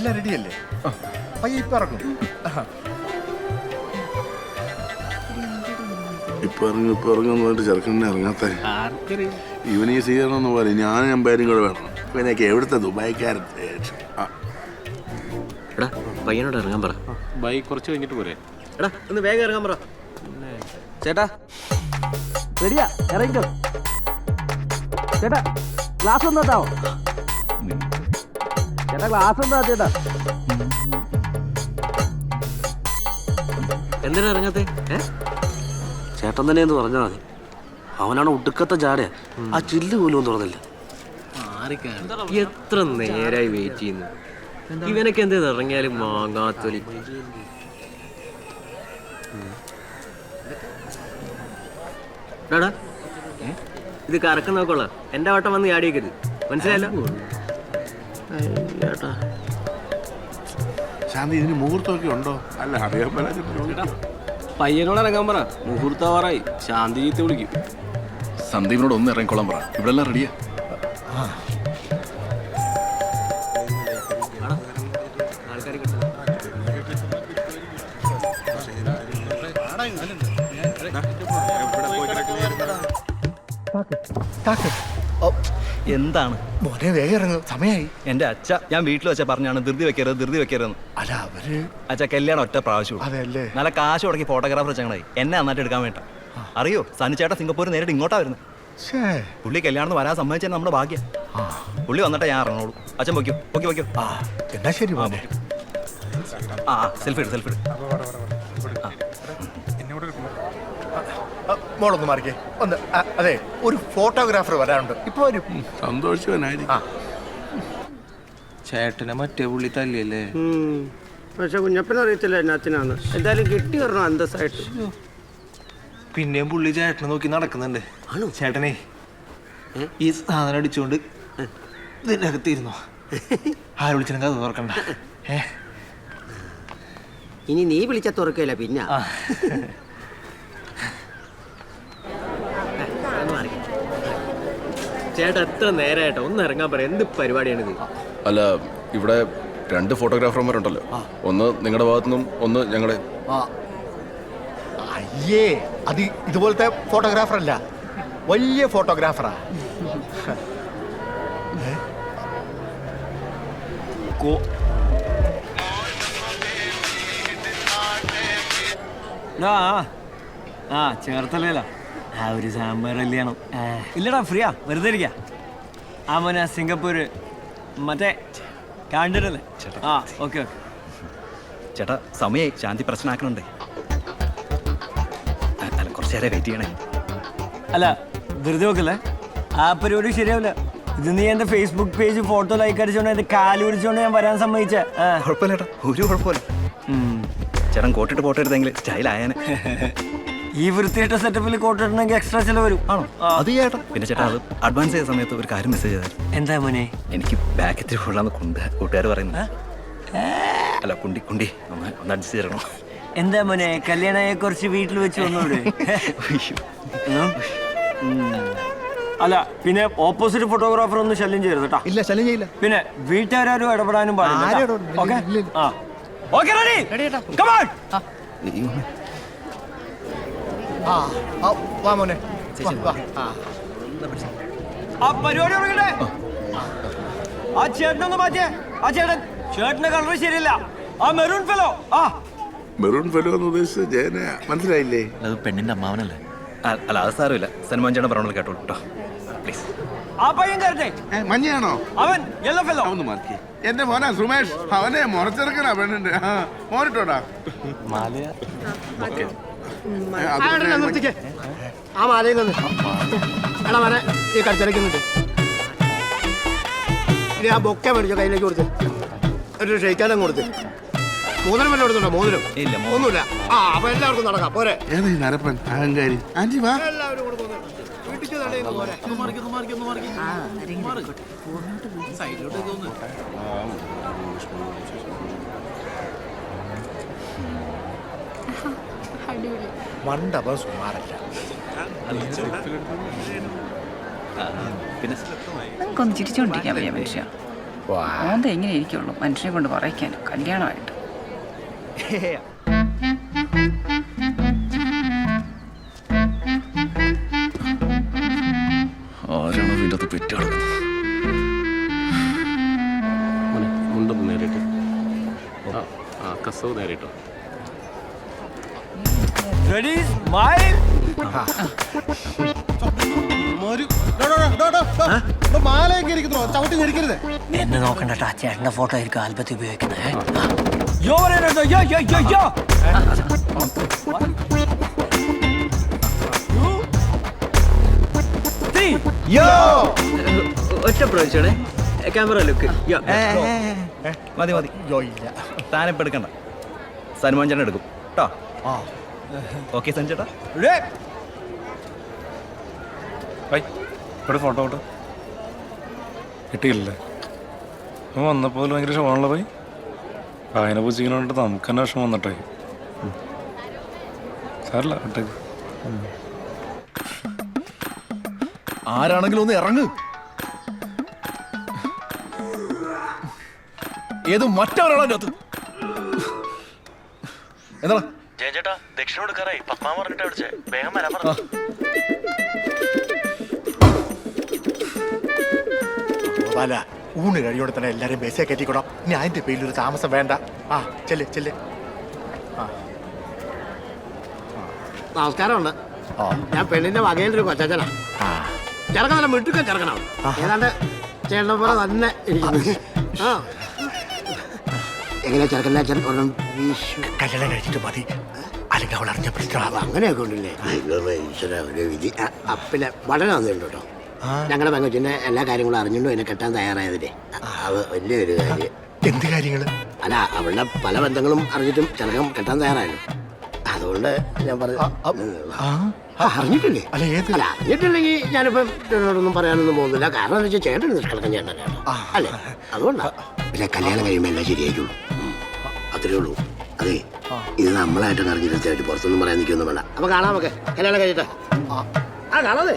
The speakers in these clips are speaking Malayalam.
എല്ലാം റെഡിയല്ലേ? പയ്യെ ഇപ്പൊ ഇറങ്ങും. ഇപ്പൊ ഇറങ്ങും ഇപ്പൊ ഇറങ്ങും പറഞ്ഞിട്ട് ചെറുക്കനെ ഇറങ്ങാത്ത. ഇവന് ഈ സ്വീകരണം എന്ന് പറയും ഞാനും ഞാൻ പേരും കൂടെ വേണം. ഇവനൊക്കെ എവിടുത്തെ ദുബായിക്കാരൻ? എടാ പയ്യനോട് ഇറങ്ങാൻ പറ. ബൈക്ക് കുറച്ച് കഴിഞ്ഞിട്ട് പോരെ. എടാ ഒന്ന് വേഗം ഇറങ്ങാൻ പറ. ചേട്ടാ റെഡിയാ ഇറങ്ങിക്കോ. ചേട്ടാ ഗ്ലാസ് ഒന്നും താവോ ചേട്ടാ എന്തിനാ ഇറങ്ങാത്തെ? ചേട്ടൻ തന്നെ എന്ന് പറഞ്ഞാൽ മതി. അവനാണ് ഒടുക്കത്തെ ജാട ആ ചില്ല് പോലും തുറന്നില്ല. എത്ര നേരായി വെയിറ്റ് ചെയ്യുന്നു. ഇവനൊക്കെ എന്തേത് ഇറങ്ങിയാലും മാങ്ങാത്തൊലി ഇത് കറക്കം നോക്കോളാം. എന്റെ വട്ടം വന്ന് ചാടിയേക്കരുത്. മനസ്സിലായല്ലോ? ശാന്തി ഇതിന് മുഹൂർത്തമൊക്കെ ഉണ്ടോ? അല്ല അറിയാൻ പയ്യനോട് ഇറങ്ങാൻ പറ. മുഹൂർത്തവാറായി. ശാന്തി ചീത്ത വിളിക്കും. സന്ദീപിനോട് ഒന്ന് ഇറങ്ങിക്കോളാൻ പറ. ഇവിടെ എല്ലാം റെഡിയാ താക്ക്. എന്താണ്? മോനെ വേഗം ഇറങ്ങും സമയായി. എന്റെ അച്ഛ ഞാൻ വീട്ടിൽ വെച്ച പറഞ്ഞാണ് ധൃതി വെക്കരുത് ധൃതി വെക്കരുത് അല്ല അവർ അച്ഛ കല്യാണം ഒറ്റ പ്രാവശ്യം അതല്ലേ നല്ല കാശ് മുടക്കി ഫോട്ടോഗ്രാഫർ ചങ്ങളായി എന്നെ നന്നായിട്ട് എടുക്കാൻ വേണ്ട. അറിയോ? സനിച്ചേട്ട സിംഗപ്പൂർ നേരിട്ട് ഇങ്ങോട്ടാ വരുന്നത്. പുള്ളി കല്യാണം വരാൻ സമ്മതിച്ചാൽ നമ്മുടെ ഭാഗ്യം. ആ. പുള്ളി വന്നിട്ടേ ഞാൻ ഇറങ്ങുള്ളൂ അച്ഛൻ പൊക്കി പൊയ്ക്കോ ആ എന്നാ ശരി ആ സെൽഫി എടു സെൽഫി എടു ആ, മോളൊന്ന് മാറിക്കേ. ഒന്ന് അതെ ഒരു ഫോട്ടോഗ്രാഫർ വരാനുണ്ട്. ഇപ്പൊ വരും. സന്തോഷവനായിരിക്കും. ചേട്ടനെ മറ്റേ പുള്ളി തല്ലിയല്ലേ? പക്ഷെ കുഞ്ഞപ്പനറിയത്തില്ല എന്നാത്തിനാന്ന്. എന്തായാലും കിട്ടി വരണം അന്തസ്സായിട്ട്. പിന്നെയും പുള്ളി ചേട്ടനെ നോക്കി നടക്കുന്നുണ്ട്. ചേട്ടനെ ഈ സാധനം അടിച്ചുകൊണ്ട് ഇതിന്റെ അകത്തിരുന്നോ ആര് വിളിച്ചാലും കഥ തുറക്കണ്ട. ഏ? ഇനി നീ വിളിച്ച തുറക്കില്ല പിന്നെ. ചേട്ടാ എത്ര നേരമായിട്ടോ ഒന്ന് ഇറങ്ങാൻ പറ എന്ത് പരിപാടിയാണിത് അല്ല ഇവിടെ രണ്ട് ഫോട്ടോഗ്രാഫർമാരുണ്ടല്ലോ. ഒന്ന് നിങ്ങളുടെ ഭാഗത്തുനിന്നും ഒന്ന് ഞങ്ങളുടെ അയ്യേ അത് ഇതുപോലത്തെ ഫോട്ടോഗ്രാഫർ അല്ല വലിയ ഫോട്ടോഗ്രാഫറാ. ആ ആ. ചേർത്തല്ല ആ ഒരു സാമ്പാർ കല്യാണം ഇല്ലടാ ഫ്രീയാ. വെറുതെ ഇരിക്കാ. ആ മോനെ സിംഗപ്പൂര്. മറ്റേ കാണ്ടിട്ടല്ലേ ആ ഓക്കെ ഓക്കെ. ചേട്ടാ സമയായി. ശാന്തി പ്രശ്നമാക്കണുണ്ടേ. അല്ല കുറച്ച് നേരം വെയിറ്റ് ചെയ്യണേ. അല്ല വെറുതെ നോക്കല്ലേ ആ പരിപാടി ശരിയാവില്ല. ഇത് നീ എന്റെ ഫേസ്ബുക്ക് പേജ് ഫോട്ടോ ലൈക്ക് അടിച്ചോണ്ട് എന്റെ കാൽ പിടിച്ചോണ്ട് ഞാൻ വരാൻ സമ്മതിച്ച. കുഴപ്പമില്ല ചേട്ടാ. ഒരു കുഴപ്പമില്ല. ചേട്ടൻ കോട്ടിട്ട് ഫോട്ടോ എടുത്തെങ്കിൽ സ്റ്റൈലായാനെ ഈ വൃത്തിയിട്ട സെറ്റപ്പിൽ കോട്ട് ഇടണമെങ്കിൽ എക്സ്ട്രാ ചെലവ് വരും. ആണോ? അത് ചേട്ടാ പിന്നെ ചേട്ടാ അത് അഡ്വാൻസ് ചെയ്ത സമയത്ത് ഒരു കാര്യം മെസ്സേജ് ചെയ്തായിരുന്നു എന്താ മോനെ? എനിക്ക് ബാക്ക് ഇത്തിരി ഫുള്ളാന്ന് കൊണ്ട് കൂട്ടുകാർ പറയുന്നത് അല്ല കുണ്ടി കുണ്ടി ഒന്ന് ഒന്ന് അഡ്ജസ്റ്റ് ചെയ്യണം എന്താ മോനെ കല്യാണയെ കുറച്ച് വീട്ടിൽ വെച്ച് വന്നൂടെ. അല്ല പിന്നെ ഓപ്പോസിറ്റ് ഫോട്ടോഗ്രാഫർ ഒന്നും ശല്യം ചെയ്യരുത് കേട്ടോ ഇല്ല ശല്യം ചെയ്യില്ല. പിന്നെ വീട്ടുകാരും ഇടപെടാനും പാടില്ല ഓക്കെ? Okay ready on. ആ ആ, വാ മോനെ. വാ, വാ. ആ. ആ പരിപാടി തുടങ്ങട്ടെ. ആ. ചേട്ടനൊന്ന് മാറ്റിയേ. ആ ചേട്ടൻ ചേട്ടന്റെ കളർ ശരിയല്ല. ആ മെറൂൺ ഫെലോ ആ. മെറൂൺ ഫെലോ എന്ന് ഉദ്ദേശിച്ച ജയന. മനസ്സിലായില്ലേ? അത് പെണ്ണിന്റെ അമ്മാവനല്ലേ? അ- അല്ല അത് സാരമില്ല. സന്മാൻ ചേട്ടൻ പറഞ്ഞോളൂ കേട്ടോ കേട്ടോ. പ്ലീസ് ആ പയ്യൻ കയറട്ടെ ഏ, മഞ്ഞയാണോ? അവൻ യെല്ലോ ഫെലോ ഒന്ന് മാറ്റി. എന്റെ മോനാ സുമേഷ്. അവനെ മുറച്ചെറുക്കനാ പെണ്ണിന്റെ. ആ, മോനിട്ടോടാ. നിർത്തിക്കേ ആ മാലയിൽ നിന്ന് എടാ വരെ ഈ കടിച്ചടയ്ക്കുന്നുണ്ട് ഇനി ആ ബൊക്കെ മേടിച്ചോ കയ്യിലേക്ക് കൊടുത്ത് ഒരു ഷെയ്ക്കാനും കൊടുത്ത് മോതിരം വല്ല കൊടുത്തുണ്ടോ മോതിരം ഇല്ല. ഒന്നുമില്ല ആ അപ്പൊ എല്ലാവർക്കും നടക്കാം പോരെ ഏതാ ഈ നരപ്പൻ അഹങ്കാരി ആന്റി വാ എല്ലാവരും കൂടെ. വീട്ടിൽ ചെന്ന് തടയുന്നു പോരെ മണ്ടപം സുമാരല്ല പിന്നെ നമുക്കൊന്ന് ചിരിച്ചുകൊണ്ടിരിക്കാൻ വയ്യ മനുഷ്യ? ഓന്ത എങ്ങനെ ഇരിക്കുള്ളൂ? മനുഷ്യനെ കൊണ്ട് പറയിക്കാൻ കല്യാണമായിട്ട്. സ്മൈൽ എന്നെ നോക്കണ്ട ചേട്ടന്റെ ഫോട്ടോ ആയിരിക്കും ആൽബത്തിൽ ഉപയോഗിക്കുന്നത്. യോ യോ യോ യോ. ഒറ്റ പ്രാവശ്യമാണേ. Camera look. മതി മതി. യോ ഇല്ല. സനുമാൻ ചേട്ടൻ എടുക്കും. കേട്ടോ ഓക്കെ സഞ്ജേട്ടാ ബൈ ഇവിടെ ഫോട്ടോ കിട്ടും കിട്ടിയില്ലേ അവൻ വന്നപ്പോൾ ഭയങ്കര ഷോണുള്ള പോയി വായന പൂച്ചിക്കണോണ്ട് നമുക്ക് തന്നെ വിഷമം വന്നിട്ടേ സാറില്ല വിട്ടേക്ക് ആരാണെങ്കിലും ഒന്ന് ഇറങ്ങ്. ഏത് മറ്റവരാണോ അതിന്റെ അകത്ത് എന്താ ചേട്ടാ ദക്ഷിണ കൊടുക്കാറായി. പത്മാ പറഞ്ഞിട്ട് വിളിച്ചേ. വേഗം വരാൻ പറഞ്ഞു. ഗോപാല ഊണ് കഴിയോടെ തന്നെ എല്ലാരെയും ബസ്സേ കയറ്റിക്കൊടാം ഇനി അതിന്റെ പേരിൽ ഒരു താമസം വേണ്ട. ആ ചെല്ല് ചെല്ല്. നമസ്കാരമുണ്ട്. ആ. ഞാൻ പെണ്ണിന്റെ വകയിലൊരു കൊച്ചാച്ചനാ. ആ. ചെറുക്കൻ നല്ല മിട്ടുക്കൻ ചെറുക്കനാണ്. ഏതാണ്ട് ചേട്ടനെ പോലെ തന്നെ ഇരിക്കുന്നു. ആ. എങ്ങനെയാ ചെറുക്കന്റെ അച്ഛൻ? ഒരെണ്ണം വീശു. കല്യാണം കഴിച്ചിട്ട് മതി. അല്ലെങ്കിൽ അവൾ അറിഞ്ഞ പ്രശ്നമാവാം അങ്ങനെയൊക്കെ ഉണ്ടല്ലേ? ഈശ്വര ഒരു വിധി. അപ്പിലെ വളരെ നന്ദിയുണ്ട് കേട്ടോ. ഞങ്ങളുടെ പെങ്കച്ചിന്റെ എല്ലാ കാര്യങ്ങളും അറിഞ്ഞുകൊണ്ടും എന്നെ കെട്ടാൻ തയ്യാറായതില്ലേ അത് വലിയൊരു കാര്യം. എന്ത് കാര്യങ്ങൾ അല്ല അവളുടെ പല ബന്ധങ്ങളും അറിഞ്ഞിട്ടും ചിലകം കെട്ടാൻ തയ്യാറായല്ലോ. അതുകൊണ്ട് ഞാൻ പറഞ്ഞു അറിഞ്ഞിട്ടില്ലേ? അല്ല ഏത്? അല്ല അറിഞ്ഞിട്ടില്ലെങ്കിൽ ഞാനിപ്പം ചേട്ടനോടൊന്നും പറയാനൊന്നും പോകുന്നില്ല. കാരണം എന്ന് വെച്ചാൽ ചേട്ടൻ നിഷ്കളക്കം ചേട്ടനാണ് അല്ലേ? അതുകൊണ്ടാ. പിന്നെ കല്യാണം കഴിയുമ്പോൾ എല്ലാം ശരിയായിട്ടുള്ളൂ അത്രേ ഉള്ളൂ. അതെ. ഇത് നമ്മളായിട്ട് അറിഞ്ഞിരുത്തി പുറത്തൊന്നും പറയാൻ നിൽക്കൊന്നും വേണ്ട. അപ്പൊ കാണാം നമുക്ക്. കല്യാണം കഴിയട്ടെ ആ. കാണാതെ.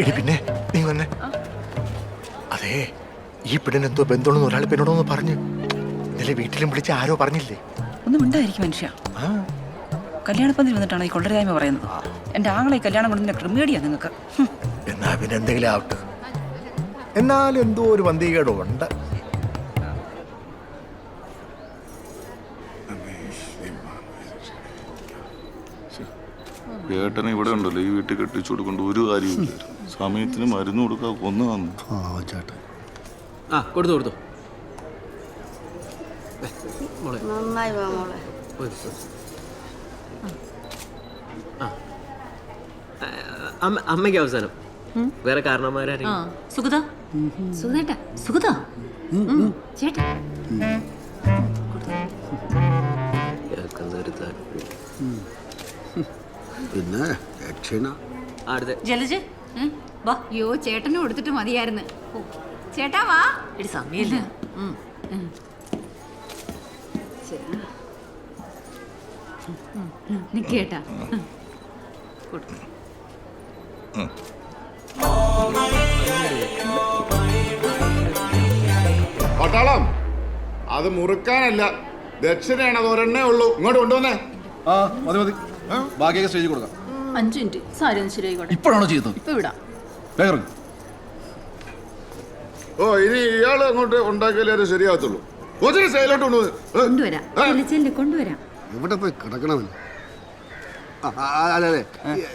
എടി പിന്നെ നീ വന്നെ. അതെ ഈ പെണ്ണിന് എന്തോ ബന്ധമുണ്ടെന്ന് ഒരാൾ പെണ്ണോടൊന്ന് പറഞ്ഞു. ഇന്നലെ വീട്ടിലും വിളിച്ച് ആരോ പറഞ്ഞില്ലേ? ഒന്നും ഉണ്ടായിരിക്കും മനുഷ്യ. ആ. കല്യാണപ്പന്തിൽ വന്നിട്ടാണ് ഈ കൊള്ളരായ്മ പറയുന്നത്. എന്റെ ആങ്ങളെ കല്യാണം കൊണ്ടുവന്ന ക്രിമേടിയാ നിങ്ങൾക്ക്. എന്നാ പിന്നെ എന്തെങ്കിലും ആവട്ടെ. എന്നാലും എന്തോ ഒരു വന്തികേടും ഉണ്ട് ഏട്ടനെ ഇവിടെ ഉണ്ടല്ലോ ഈ വീട്ടിൽ കെട്ടിച്ചു കൊടുക്കൊണ്ട് ഒരു കാര്യമില്ല സമയത്തിന് മരുന്ന് കൊടുക്കുക കൊന്നു വന്നു ചേട്ടൻ ആ കൊടുത്തു കൊടുത്തു. നന്നായി വാ മോളെ. അമ്മയ്ക്ക് അവസാനം. വേറെ കാരണമാരും സുഗത? സുഗതേട്ടാ സുഗത ചേട്ടാ. പിന്നെ ദക്ഷിണ ജലജ്. വാ. യോ ചേട്ടന് കൊടുത്തിട്ട് മതിയായിരുന്നു. ചേട്ടാ വാ. എടി സമയല്ല നിക്കേട്ടാ പട്ടാളം. അത് മുറുക്കാനല്ല. ദക്ഷിണയാണ് അത് ഒരെണ്ണേ ഉള്ളൂ. ഇങ്ങോട്ട് കൊണ്ടുവന്നേ. ആ മതി മതി. ബാക്കിയൊക്കെ സ്റ്റേജിൽ കൊടുക്കാം. അഞ്ചു മിനിറ്റ്. സാരി ഒന്ന് ശരിയായിക്കോട്ടെ. ഇപ്പോഴാണോ ചെയ്തത്? ഇപ്പൊ വിടാം വേഗം. ഓ ഇനി ഇയാൾ അങ്ങോട്ട് ഉണ്ടാക്കിയാലേ അത് ശരിയാകത്തുള്ളൂ. ഒത്തിരി സൈലോട്ട് കൊണ്ടുവരാം. കൊണ്ടുവരാം. എവിടെ പോയി അതെ അതെ.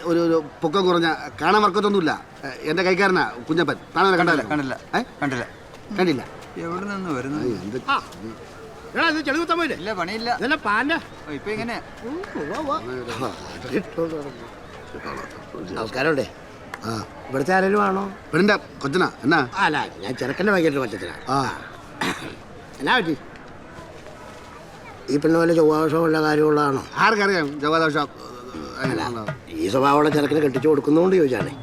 ഒരു ഒരു പൊക്കം കുറഞ്ഞ കാണാൻ വർക്കത്തൊന്നുമില്ല. എന്റെ കൈക്കാരനാ കുഞ്ഞപ്പൻ. കാണാൻ കണ്ടല്ല കണ്ടില്ല. കണ്ടില്ല. കണ്ടില്ല. എവിടെ നിന്ന് വരുന്നു ഇല്ല പണിയില്ല. ഇതല്ല പാന്റെ ഇപ്പൊ ഇങ്ങനെ. നമസ്കാരമുണ്ടേ ആ ഇവിടുത്തെ ആരെങ്കിലും ആണോ? ഇവിടുത്തെ കൊച്ചനാ. എന്നാ? അല്ല ഞാൻ ചെറുക്കന്റെ ഭയങ്കര കൊച്ചനാ. ആ. എന്നാ പറ്റി? ഈ പെണ്ണ പോലെ ചൊവ്വാദോഷമുള്ള കാര്യമുള്ളതാണോ? ആർക്കറിയാം ചൊവ്വാദോഷം ഈ സ്വഭാവമുള്ള ചെറുക്കനെ കെട്ടിച്ചു കൊടുക്കുന്നതുകൊണ്ട് ചോദിച്ചാണേ.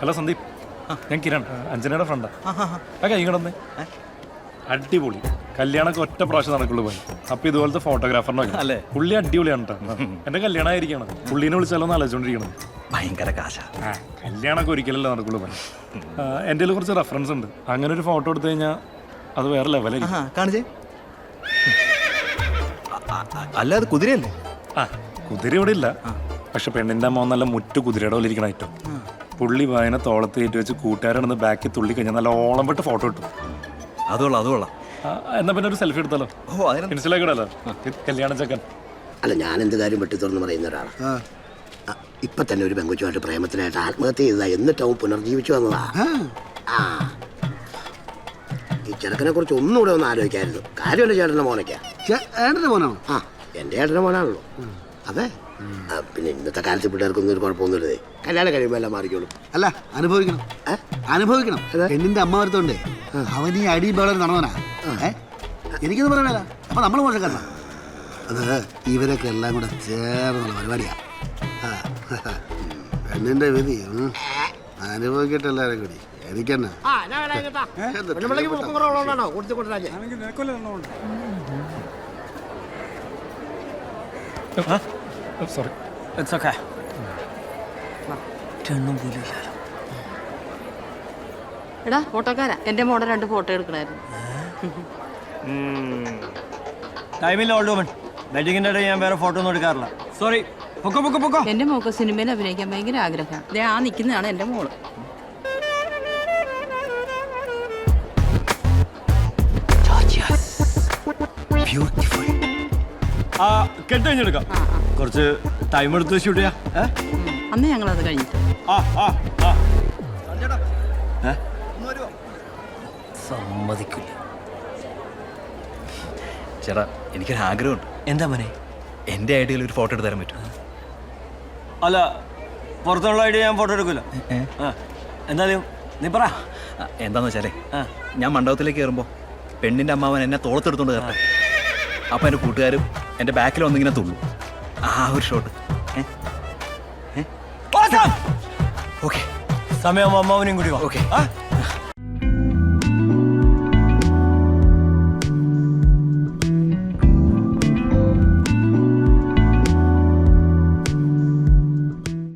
ഹലോ സന്ദീപ്. ഞാൻ കിരൺ അഞ്ജനയുടെ ഫ്രണ്ടാ ആ. കൈ കിടന്നേ അടിപൊളി. കല്യാണമൊക്കെ ഒറ്റ പ്രാവശ്യം നടക്കുള്ളൂ പോയി. അപ്പൊ ഇതുപോലത്തെ ഫോട്ടോഗ്രാഫറിനൊക്കെ അല്ലേ? പുള്ളി അടിപൊളിയാണ് കേട്ടോ എന്റെ കല്യാണം ആയിരിക്കണം പുള്ളീനെ വിളിച്ചാലോന്ന് ആലോചിച്ചോണ്ടിരിക്കണം. ഭയങ്കര കാശ. കല്യാണമൊക്കെ ഒരിക്കലല്ലേ നടക്കുള്ളൂ പോയി. എന്റെ കയ്യിൽ കുറച്ച് റെഫറൻസ് ഉണ്ട്. അങ്ങനെ ഒരു ഫോട്ടോ എടുത്തു കഴിഞ്ഞാൽ അത് വേറെ ലെവലായിരിക്കും കാണിച്ചേ. അല്ല അത് കുതിരയല്ലേ? ആ കുതിര ഇവിടെ ഇല്ല. പക്ഷെ പെണ്ണിന്റെ അമ്മ നല്ല മുറ്റു കുതിരയുടെ പോലെ ഇരിക്കണം ഐറ്റം. പുള്ളി വായന തോളത്ത് കയറ്റി വെച്ച് കൂട്ടുകാരാണെന്ന് ബാക്കി തുള്ളി കഴിഞ്ഞാൽ നല്ല ഓളം പെട്ട് ഫോട്ടോ കിട്ടും അതുകൊള്ളാം അതുകൊള്ളാം ആ, എന്നാ പിന്നെ ഒരു സെൽഫി എടുത്താലോ? ഓ അതിന് ഇടാലോ? കല്യാണ ചക്കൻ. അല്ല ഞാൻ എന്ത് കാര്യം വെട്ടി തുറന്ന് പറയുന്ന ഒരാളാണ് ആ, ഇപ്പൊ തന്നെ ഒരു പെങ്കുച്ചുമായിട്ട് പ്രേമത്തിനായിട്ട് ആത്മഹത്യ ചെയ്തതാ. എന്നിട്ട് അവൻ പുനർജീവിച്ചു വന്നതാ. ആ. ഈ ചെറുക്കനെ കുറിച്ച് ഒന്നുകൂടെ ഒന്ന് ആലോചിക്കായിരുന്നു. കാര്യമല്ല ചേട്ടന്റെ മോനൊക്കെയാ. ഏട്ടന്റെ മോനോ? ആ എന്റെ ചേട്ടന്റെ മോനാണല്ലോ. അതെ. പിന്നെ ഇന്നത്തെ കാലത്ത് പിള്ളേർക്കൊന്നും ഒരു കുഴപ്പമൊന്നുമില്ലേ? കല്യാണം കഴിയുമ്പോൾ എല്ലാം മാറിക്കോളും. അല്ല അനുഭവിക്കണം. അനുഭവിക്കണം. പെണ്ണിന്റെ അമ്മ വരുത്തോണ്ട് അവൻ ഈ അടി ബഹളം നടന്നവനാ. എനിക്കൊന്നും പറയണല്ല അപ്പൊ നമ്മൾ മോശക്കാരനാ. അത് ഇവരൊക്കെ എല്ലാം കൂടെ ചേർന്നുള്ള പരിപാടിയാ. ആ, പെണ്ണിന്റെ വിധി. അനുഭവിക്കട്ടെ എല്ലാവരും കൂടി. എനിക്കെന്നാ. Sorry it's okay okay. പോലും ഇല്ല എടാ ഫോട്ടോക്കാരാ. എന്റെ മോടെ രണ്ട് ഫോട്ടോ എടുക്കണായിരുന്നു. ടൈമില്ല ഓൾഡ് വുമൺ വെഡിങ്ങിന്റെ ഇടയിൽ ഞാൻ വേറെ ഫോട്ടോ ഒന്നും എടുക്കാറില്ല. സോറി പൊക്കോ പൊക്കോ പൊക്കോ. എന്റെ മോക്ക് സിനിമയിൽ അഭിനയിക്കാൻ ഭയങ്കര ആഗ്രഹം. ദേ ആ നിൽക്കുന്നതാണ് എന്റെ മോൾ. ആ കെട്ട് കഴിഞ്ഞെടുക്കാം കുറച്ച് ടൈം എടുത്ത് ഷൂട്ട് ചെയ്യാം? അന്ന് ഞങ്ങൾ അത് കഴിഞ്ഞു ആ ആ. ഏ? സമ്മതിക്കില്ല. ചേട്ടാ എനിക്കൊരു ആഗ്രഹമുണ്ട്. എന്താ മോനെ? എന്റെ ഐഡിയയിൽ ഒരു ഫോട്ടോ എടുത്ത് തരാൻ പറ്റും അല്ല പുറത്തുള്ള ഐഡിയ ഞാൻ ഫോട്ടോ എടുക്കില്ല എന്തായാലും നീ പറ. എന്താന്ന് വെച്ചാലേ ഞാൻ മണ്ഡപത്തിലേക്ക് കയറുമ്പോൾ പെണ്ണിന്റെ അമ്മാവൻ എന്നെ തോളത്തെടുത്തോണ്ട് കയറട്ടെ അപ്പം എന്റെ കൂട്ടുകാരും എന്റെ ബാക്കിൽ വന്നിങ്ങനെ തുള്ളു. ആ ഒരു ഷോട്ട്! ഓക്കെ. സമയം അമ്മാവനെയും കൂടി വാ. ഓക്കെ. ആ?